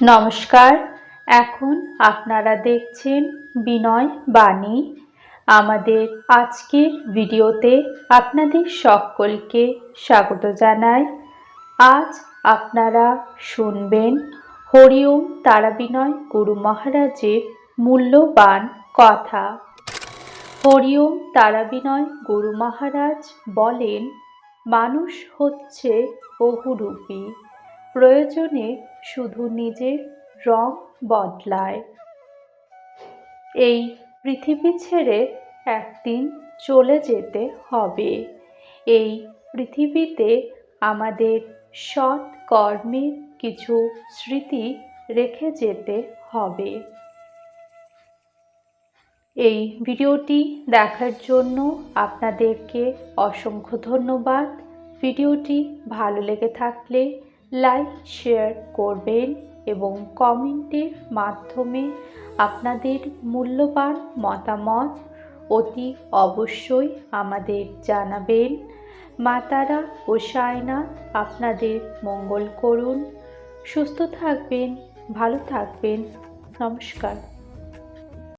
নমস্কার। এখন আপনারা দেখছেন বিনয় বাণী। আমাদের আজকের ভিডিওতে আপনাদের সকলকে স্বাগত জানাই। আজ আপনারা শুনবেন হরিওম তারাবিনয় গুরু মহারাজের মূল্যবান কথা। হরিওম তারাবিনয় গুরু মহারাজ বলেন, মানুষ হচ্ছে বহুরূপী। প্রয়োজনে শুধু নিজের রং বদলায়। এই পৃথিবী ছেড়ে একদিন চলে যেতে হবে। এই পৃথিবীতে আমাদের সৎ কর্মের কিছু স্মৃতি রেখে যেতে হবে। এই ভিডিওটি দেখার জন্য আপনাদেরকে অসংখ্য ধন্যবাদ। ভিডিওটি ভালো লেগে থাকলে লাইক, শেয়ার করবেন এবং কমেন্টের মাধ্যমে আপনাদের মূল্যবান মতামত অতি অবশ্যই আমাদের জানাবেন। মাতারা ও সায়নাথ আপনাদের মঙ্গল করুন। সুস্থ থাকবেন, ভালো থাকবেন। নমস্কার।